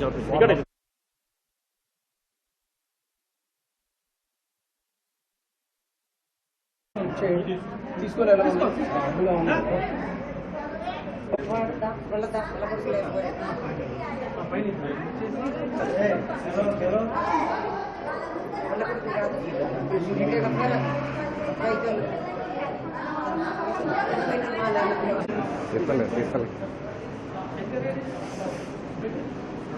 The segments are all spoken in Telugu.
నిమిషం ఇక్కడ తీసుకొని ఎలా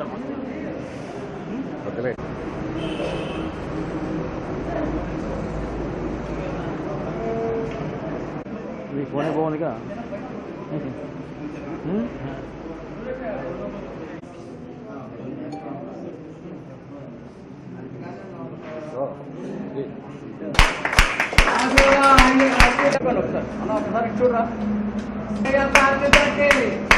ఉంది? అందులో ఉంది. తీస్తలే తీస్తలే వదిలే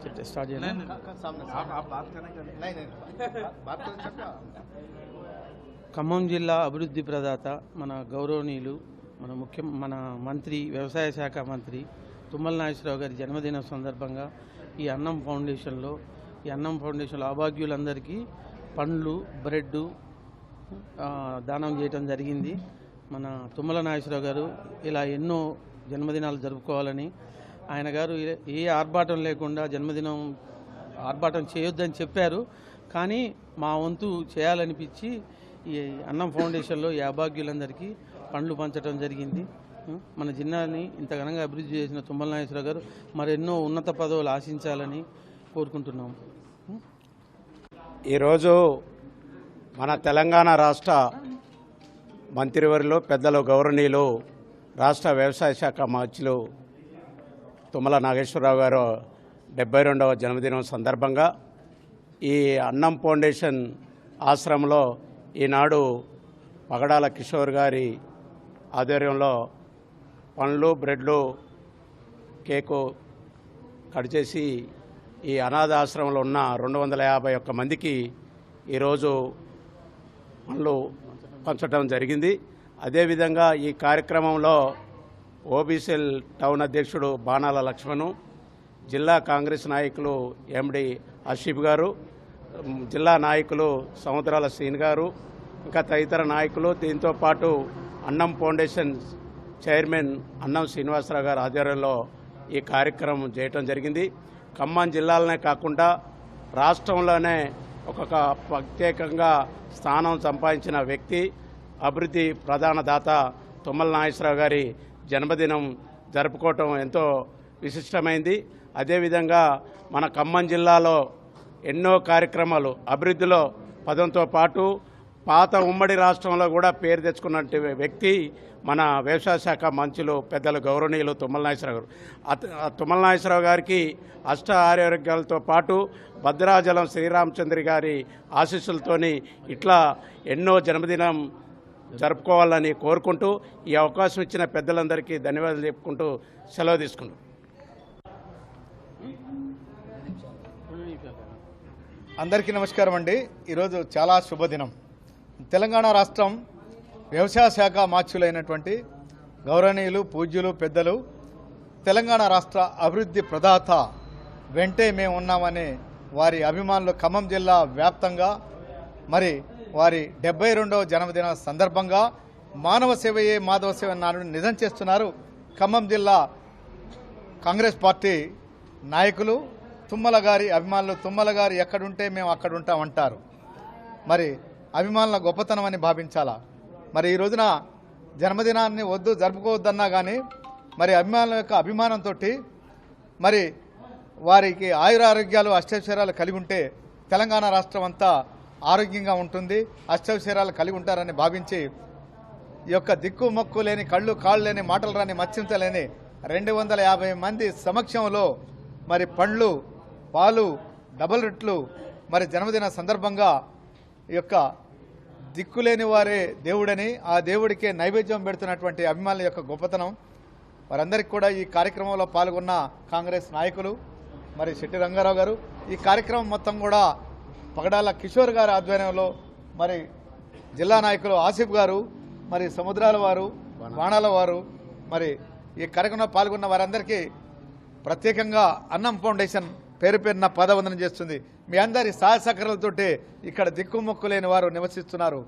చెప్పండి ఒకసారి అన్న ఒకసారి ఇటు చూడరా స్టార్ట్ చేయాలి ఖమ్మం జిల్లా అభివృద్ధి ప్రదాత మన గౌరవనీయులు మన ముఖ్య మన మంత్రి వ్యవసాయ శాఖ మంత్రి తుమ్మల నాగేశ్వరరావు గారి జన్మదినం సందర్భంగా ఈ అన్నం ఫౌండేషన్లో ఈ అన్నం ఫౌండేషన్లో అభాగ్యులందరికీ పండ్లు బ్రెడ్ ఆ, దానం చేయటం జరిగింది. మన తుమ్మల నాగేశ్వరరావు గారు ఇలా ఎన్నో జన్మదినాలు జరుపుకోవాలని ఆయన గారు ఏ- ఆర్భాటం లేకుండా జన్మదినం ఆర్భాటం చేయొద్దని చెప్పారు. కానీ మా వంతు చేయాలనిపించి ఈ అన్నం ఫౌండేషన్లో ఈ అభాగ్యులందరికీ పండ్లు పంచడం జరిగింది. మన జిల్లాని ఇంత ఘనంగా అభివృద్ధి చేసిన తుమ్మల నాగేశ్వరరావు గారు మరెన్నో ఉన్నత పదవులు ఆశించాలని కోరుకుంటున్నాం. ఈరోజు మన తెలంగాణ రాష్ట్ర మంత్రివర్యులు పెద్దలు గౌరవనీయులు రాష్ట్ర వ్యవసాయ శాఖ మంత్రులు తుమ్మల నాగేశ్వరరావు గారు డెబ్బై రెండవ జన్మదినం సందర్భంగా ఈ అన్నం ఫౌండేషన్ ఆశ్రమంలో ఈనాడు పగడాల కిషోర్ గారి ఆధ్వర్యంలో పండ్లు బ్రెడ్లు కేకు కట్ చేసి ఈ అనాథ ఆశ్రమంలో ఉన్న రెండు వందల యాభై ఒక్క మందికి ఈరోజు పనులు పంచడం జరిగింది. అదేవిధంగా ఈ కార్యక్రమంలో ఓబీసీఎల్ టౌన్ అధ్యక్షుడు బాణాల లక్ష్మణు జిల్లా కాంగ్రెస్ నాయకులు ఎండి అషీఫ్ గారు జిల్లా నాయకులు సముద్రాల సీన్ గారు ఇంకా తదితర నాయకులు. దీంతో పాటు అన్నం ఫౌండేషన్ చైర్మన్ అన్నం శ్రీనివాసరావు గారి ఆధ్వర్యంలో ఈ కార్యక్రమం చేయటం జరిగింది. ఖమ్మం జిల్లాలనే కాకుండా రాష్ట్రంలోనే ఒక ప్రత్యేకంగా స్థానం సంపాదించిన వ్యక్తి అభివృద్ధి ప్రధాన దాత తుమ్మల నాగేశ్వరరావు గారి జన్మదినం జరుపుకోవటం ఎంతో విశిష్టమైంది. అదేవిధంగా మన ఖమ్మం జిల్లాలో ఎన్నో కార్యక్రమాలు అభివృద్ధిలో పదంతో పాటు పాత ఉమ్మడి రాష్ట్రంలో కూడా పేరు తెచ్చుకున్నట్టు వ్యక్తి మన వ్యవసాయ శాఖ మంత్రులు పెద్దలు గౌరవనీయులు తుమ్మల నాగేశ్వరరావు గారు. అత- తుమ్మల నాగేశ్వరరావు గారికి అష్ట ఆరోగ్యాలతో పాటు భద్రాచలం శ్రీరామచంద్రి గారి ఆశీస్సులతోని ఇట్లా ఎన్నో జన్మదినం జరుపుకోవాలని కోరుకుంటూ ఈ అవకాశం ఇచ్చిన పెద్దలందరికీ ధన్యవాదాలు చెప్పుకుంటూ సెలవు తీసుకుంటాం అందరికీ నమస్కారం అండి. ఈరోజు చాలా శుభదినం. తెలంగాణ రాష్ట్రం వ్యవసాయ శాఖ మార్చులైనటువంటి గౌరవనీయులు పూజ్యులు పెద్దలు తెలంగాణ రాష్ట్ర అభివృద్ధి ప్రదాత వెంటే మేము ఉన్నామని వారి అభిమానులు ఖమ్మం జిల్లా వ్యాప్తంగా మరి వారి డెబ్బై రెండవ జన్మదిన సందర్భంగా మానవ సేవయే మాధవ సేవ నాడు నిజం చేస్తున్నారు. ఖమ్మం జిల్లా కాంగ్రెస్ పార్టీ నాయకులు తుమ్మల గారి అభిమానులు తుమ్మల గారు ఎక్కడుంటే మేము అక్కడ ఉంటామంటారు మరి అభిమానుల గొప్పతనం అని భావించాలా? మరి ఈ రోజున జన్మదినాన్ని వద్దు జరుపుకోవద్దన్నా కానీ మరి అభిమానుల యొక్క అభిమానంతో మరి వారికి ఆయురారోగ్యాలు అష్టైశ్వర్యాలు కలిగి ఉంటే తెలంగాణ రాష్ట్రం అంతా ఆరోగ్యంగా ఉంటుంది అష్టవిశేరాలు కలిగి ఉంటారని భావించి ఈ యొక్క దిక్కు మొక్కు లేని కళ్ళు కాళ్ళు లేని మాటలు రాని మత్స్యంతలేని రెండు వందల యాభై మంది సమక్షంలో మరి పండ్లు పాలు డబల్ రెట్లు మరి జన్మదిన సందర్భంగా ఈ యొక్క దిక్కులేని వారే దేవుడని ఆ దేవుడికే నైవేద్యం పెడుతున్నటువంటి అభిమానుల యొక్క గొప్పతనం. వారందరికీ కూడా ఈ కార్యక్రమంలో పాల్గొన్న కాంగ్రెస్ నాయకులు మరి శెట్టి రంగారావు గారు. ఈ కార్యక్రమం మొత్తం కూడా పగడాల కిషోర్ గారి ఆధ్వర్యంలో మరి జిల్లా నాయకులు ఆసిఫ్ గారు మరి సముద్రాల వారు బాణాల వారు మరి ఈ కార్యక్రమంలో పాల్గొన్న వారందరికీ ప్రత్యేకంగా అన్నం ఫౌండేషన్ పేరు పేరున పాదవందనం చేస్తుంది. మీ అందరి సహసకరాలతోటే ఇక్కడ దిక్కుముక్కు లేని వారు నివసిస్తున్నారు.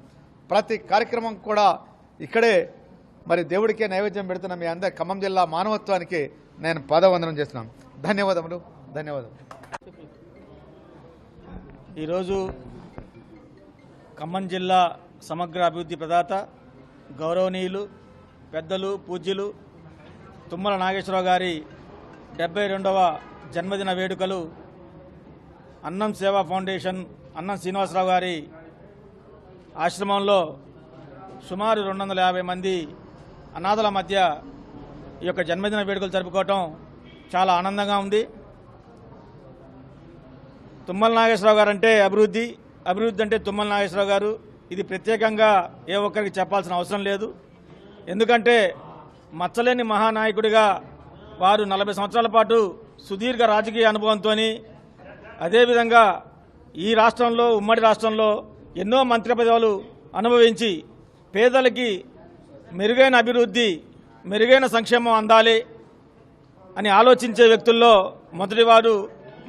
ప్రతి కార్యక్రమం కూడా ఇక్కడే మరి దేవుడికే నైవేద్యం పెడుతున్న మీ అందరి ఖమ్మం జిల్లా మానవత్వానికి నేను పాదవందనం చేస్తున్నాను. ధన్యవాదములు ధన్యవాదములు. ఈరోజు ఖమ్మం జిల్లా సమగ్ర అభివృద్ధి ప్రదాత గౌరవనీయులు పెద్దలు పూజ్యులు తుమ్మల నాగేశ్వరరావు గారి డెబ్బై రెండవ జన్మదిన వేడుకలు అన్నం సేవా ఫౌండేషన్ అన్నం శ్రీనివాసరావు గారి ఆశ్రమంలో సుమారు రెండు వందల యాభై మంది అనాథల మధ్య ఈ యొక్క జన్మదిన వేడుకలు జరుపుకోవటం చాలా ఆనందంగా ఉంది. తుమ్మల నాగేశ్వరరావు గారు అంటే అభివృద్ధి అభివృద్ధి అంటే తుమ్మల నాగేశ్వరరావు గారు. ఇది ప్రత్యేకంగా ఏ ఒక్కరికి చెప్పాల్సిన అవసరం లేదు. ఎందుకంటే మచ్చలేని మహానాయకుడిగా వారు నలభై సంవత్సరాల పాటు సుదీర్ఘ రాజకీయ అనుభవంతో అదేవిధంగా ఈ రాష్ట్రంలో ఉమ్మడి రాష్ట్రంలో ఎన్నో మంత్రి పదవులు అనుభవించి పేదలకి మెరుగైన అభివృద్ధి మెరుగైన సంక్షేమం అందాలి అని ఆలోచించే వ్యక్తుల్లో మొదటివారు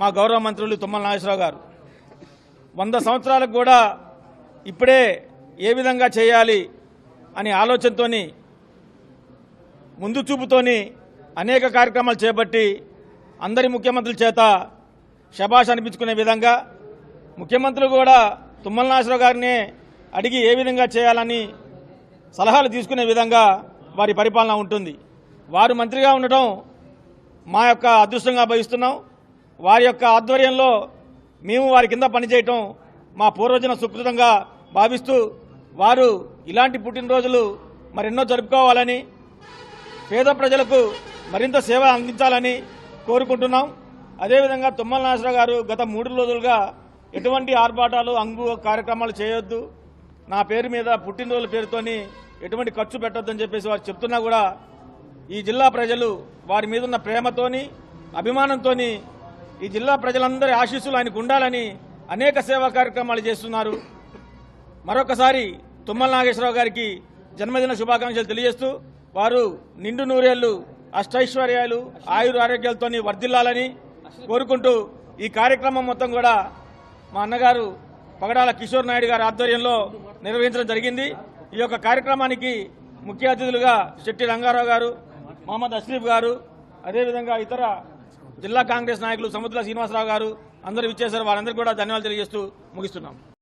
మా గౌరవ మంత్రులు తుమ్మల నాగేశ్వరరావు గారు. వంద సంవత్సరాలకు కూడా ఇప్పుడే ఏ విధంగా చేయాలి అనే ఆలోచనతోని ముందు చూపుతోని అనేక కార్యక్రమాలు చేపట్టి అందరి ముఖ్యమంత్రుల చేత శభాష్ అనిపించుకునే విధంగా ముఖ్యమంత్రులు కూడా తుమ్మల నాగేశ్వరరావు గారిని అడిగి ఏ విధంగా చేయాలని సలహాలు తీసుకునే విధంగా వారి పరిపాలన ఉంటుంది. వారు మంత్రిగా ఉండటం మా యొక్క అదృష్టంగా భావిస్తున్నాం. వారి యొక్క ఆధ్వర్యంలో మేము వారి కింద పనిచేయటం మా పూర్వజన సుకృతంగా భావిస్తూ వారు ఇలాంటి పుట్టినరోజులు మరెన్నో జరుపుకోవాలని పేద ప్రజలకు మరింత సేవ అందించాలని కోరుకుంటున్నాం. అదేవిధంగా తుమ్మల నాసరావు గారు గత మూడు రోజులుగా ఎటువంటి ఆర్భాటాలు అంగు కార్యక్రమాలు చేయొద్దు. నా పేరు మీద పుట్టినరోజుల పేరుతోని ఎటువంటి ఖర్చు పెట్టొద్దని చెప్పేసి వారు చెప్తున్నా కూడా ఈ జిల్లా ప్రజలు వారి మీద ఉన్న ప్రేమతోని అభిమానంతోని ఈ జిల్లా ప్రజలందరి ఆశీస్సులు ఆయనకు ఉండాలని అనేక సేవా కార్యక్రమాలు చేస్తున్నారు. మరొకసారి తుమ్మల నాగేశ్వరరావు గారికి జన్మదిన శుభాకాంక్షలు తెలియజేస్తూ వారు నిండు నూరేళ్ళు అష్టైశ్వర్యాలు ఆయుర ఆరోగ్యాలతో వర్ధిల్లాలని కోరుకుంటూ ఈ కార్యక్రమం మొత్తం కూడా మా అన్నగారు పగడాల కిషోర్ నాయుడు గారి ఆధ్వర్యంలో నిర్వహించడం జరిగింది. ఈ యొక్క కార్యక్రమానికి ముఖ్య అతిథులుగా శెట్టి రంగారావు గారు మహమ్మద్ అష్రీఫ్ గారు అదేవిధంగా ఇతర జిల్లా కాంగ్రెస్ నాయకులు సముద్ర శ్రీనివాసరావు గారు అందరూ ఇచ్చేశారు వారందరికీ కూడా ధన్యవాదాలు తెలియజేస్తూ ముగిస్తున్నాం.